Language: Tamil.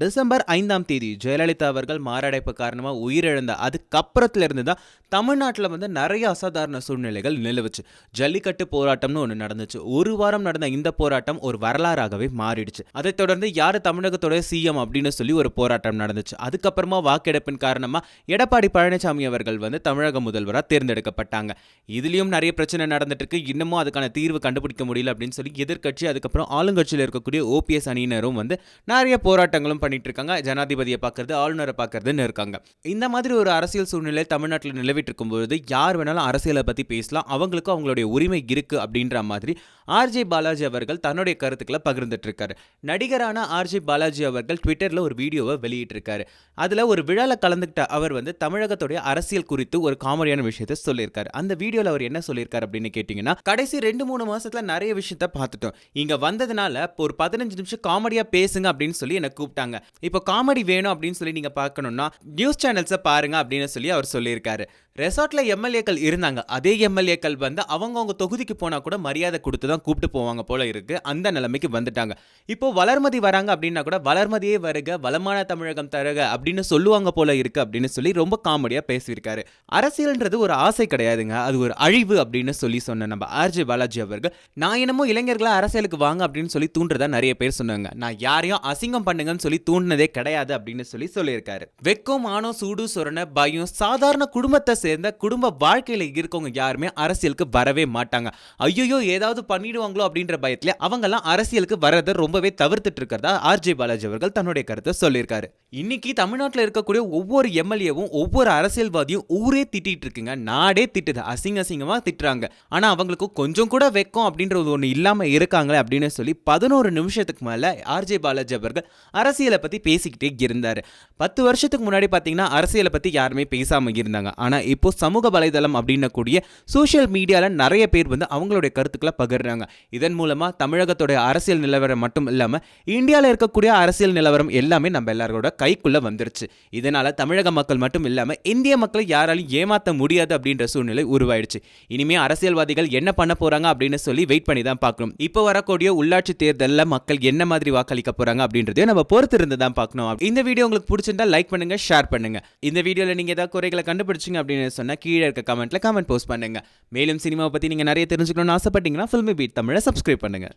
டிசம்பர் ஐந்தாம் தேதி ஜெயலலிதா அவர்கள் மாரடைப்பு காரணமாக உயிரிழந்த அதுக்கப்புறத்துல இருந்து தான் தமிழ்நாட்டில் வந்து நிறைய அசாதாரண சூழ்நிலைகள் நிலவுச்சு. ஜல்லிக்கட்டு போராட்டம்னு ஒன்று நடந்துச்சு. ஒரு வாரம் நடந்த இந்த போராட்டம் ஒரு வரலாறாகவே மாறிடுச்சு. அதைத் தொடர்ந்து யார் தமிழகத்தோட சிஎம் அப்படின்னு சொல்லி ஒரு போராட்டம் நடந்துச்சு. அதுக்கப்புறமா வாக்கெடுப்பின் காரணமாக எடப்பாடி பழனிசாமி அவர்கள் வந்து தமிழக முதல்வராக தேர்ந்தெடுக்கப்பட்டாங்க. இதுலேயும் நிறைய பிரச்சனை நடந்துட்டு இருக்கு இன்னமும் அதுக்கான தீர்வு கண்டுபிடிக்க முடியல அப்படின்னு சொல்லி எதிர்க்கட்சி அதுக்கப்புறம் ஆளுங்கட்சியில் இருக்கக்கூடிய ஓபிஎஸ் அணியினரும் வந்து நிறைய போராட்டங்களும் பண்ணிட்டு இருக்காங்க ஜனாதிபதியை பார்க்கறது ஆளுநரை பார்க்கறதுன்னு இருக்காங்க. இந்த மாதிரி ஒரு அரசியல் சூழ்நிலை தமிழ்நாட்டில் நிலவிட்டு இருக்கும்போது யார் வேணாலும் அரசியலை பற்றி பேசலாம். அவங்களுக்கும் அவங்களுடைய உரிமை இருக்கு அப்படின்ற மாதிரி ஆர்ஜே பாலாஜி அவர்கள் தன்னுடைய கருத்துக்களை பகிர்ந்துட்டு இருக்காரு நடிகரான ஆர்ஜே பாலாஜி அவர்கள் ட்விட்டரில் ஒரு வீடியோவை வெளியிட்டிருக்காரு. அதில் ஒரு விழாவில் கலந்துக்கிட்ட அவர் வந்து தமிழகத்துடைய அரசியல் குறித்து ஒரு காமெடியான விஷயத்த சொல்லியிருக்காரு. அந்த வீடியோவில் அவர் என்ன சொல்லியிருக்காரு அப்படின்னு கேட்டிங்கன்னா கடைசி ரெண்டு மூணு மாசத்துல நிறைய விஷயத்த பார்த்துட்டோம். இங்கே வந்ததுனால இப்போ ஒரு பதினஞ்சு நிமிஷம் காமெடியாக பேசுங்க அப்படின்னு சொல்லி என்னை கூப்பிட்டாங்க. இப்போ காமெடி வேணும் அப்படின்னு சொல்லி நீங்கள் பார்க்கணும்னா நியூஸ் சேனல்ஸை பாருங்க அப்படின்னு சொல்லி அவர் சொல்லியிருக்காரு. ரெசார்ட்ல எம்எல்ஏக்கள் இருந்தாங்க. அதே எம்எல்ஏக்கள் வந்து அவங்கவுங்க தொகுதிக்கு போனால் கூட மரியாதை கொடுத்து தான் கூப்பிட்டு போவாங்க போல இருக்கு. அந்த நிலைமைக்கு வந்துட்டாங்க. இப்போ வளர்மதி வராங்க அப்படின்னா கூட வளர்மதியே வருக வளமான தமிழகம் தருக அப்படின்னு சொல்லுவாங்க போல இருக்கு அப்படின்னு சொல்லி ரொம்ப காமெடியாக பேசியிருக்காரு. அரசியல்ன்றது ஒரு ஆசை கிடையாதுங்க. அது ஒரு அழிவு அப்படின்னு சொல்லி சொன்ன நம்ம ஆர்ஜே பாலாஜி அவர்கள் நான் என்னமோ இளைஞர்களை அரசியலுக்கு வாங்க அப்படின்னு சொல்லி தூண்டுறதா நிறைய பேர் சொன்னாங்க. நான் யாரையும் அசிங்கம் பண்ணுங்கன்னு சொல்லி தூண்டினதே கிடையாது அப்படின்னு சொல்லி சொல்லியிருக்காரு. வெக்கம் மானோ சூடு சொரண பயம் சாதாரண குடும்பத்தை சேர்ந்த குடும்ப வாழ்க்கையில இருக்கவங்க யாருமே அரசியலுக்கு வரவே மாட்டாங்க. ஐயோ ஏதாவது பண்ணிடுவாங்களோ அப்படின்ற பயத்துல அவங்கெல்லாம் அரசியலுக்கு வரதை ரொம்பவே தவிர்த்துட்டு இருக்கிறதா ஆர்ஜே பாலாஜி அவர்கள் தன்னுடைய கருத்தை சொல்லியிருக்காரு. இன்னைக்கு தமிழ்நாட்டில் இருக்கக்கூடிய ஒவ்வொரு எம்எல்ஏவும் ஒவ்வொரு அரசியல்வாதியும் ஊரே திட்டிட்டு இருக்குங்க. நாடே திட்டுது. அசிங்க அசிங்கமா திட்டுறாங்க. ஆனால் அவங்களுக்கு கொஞ்சம் கூட வெக்கம் அப்படின்றது ஒன்று இல்லாமல் இருக்காங்களே அப்படின்னு சொல்லி பதினோரு நிமிஷத்துக்கு மேலே ஆர்ஜே பாலாஜி அவர்கள் அரசியலை பற்றி பேசிக்கிட்டே இருந்தாரு. பத்து வருஷத்துக்கு முன்னாடி பார்த்தீங்கன்னா அரசியலை பற்றி யாருமே பேசாமல் இருந்தாங்க. ஆனா இப்போ சமூக வலைதளம் அப்படின்னக்கூடிய சோஷியல் மீடியாவில் நிறைய பேர் வந்து அவங்களுடைய கருத்துக்களை பகிர்றாங்க. இதன் மூலமாக தமிழகத்துடைய அரசியல் நிலவரம் மட்டும் இல்லாமல் இந்தியாவில் இருக்கக்கூடிய அரசியல் நிலவரம் எல்லாமே நம்ம எல்லாரோட கைக்குள்ளே வந்துருச்சு. இதனால் தமிழக மக்கள் மட்டும் இல்லாமல் இந்திய மக்களை யாராலையும் ஏமாற்ற முடியாது அப்படின்ற சூழ்நிலை உருவாயிடுச்சு. இனிமே அரசியல்வாதிகள் என்ன பண்ண போகிறாங்க அப்படின்னு சொல்லி வெயிட் பண்ணி தான் பார்க்கணும். இப்போ வரக்கூடிய உள்ளாட்சி தேர்தலில் மக்கள் என்ன மாதிரி வாக்களிக்க போகிறாங்க அப்படின்றதையும் நம்ம பொறுத்து இருந்து தான் பார்க்கணும். இந்த வீடியோ உங்களுக்கு பிடிச்சிருந்தா லைக் பண்ணுங்கள் ஷேர் பண்ணுங்க. இந்த வீடியோவில் நீங்கள் ஏதாவது குறைகளை கண்டுபிடிச்சிங்க அப்படின்னு சொன்னா கீழே இருக்க கமெண்ட்ல கமெண்ட் போஸ்ட் பண்ணுங்க. மேலும் சினிமாவை பத்தி நீங்க நிறைய தெரிஞ்சுக்கணும்னு ஆசைப்பட்டீங்கன்னா ஃபில்மி பீட் தமிழை சப்ஸ்கிரைப் பண்ணுங்க.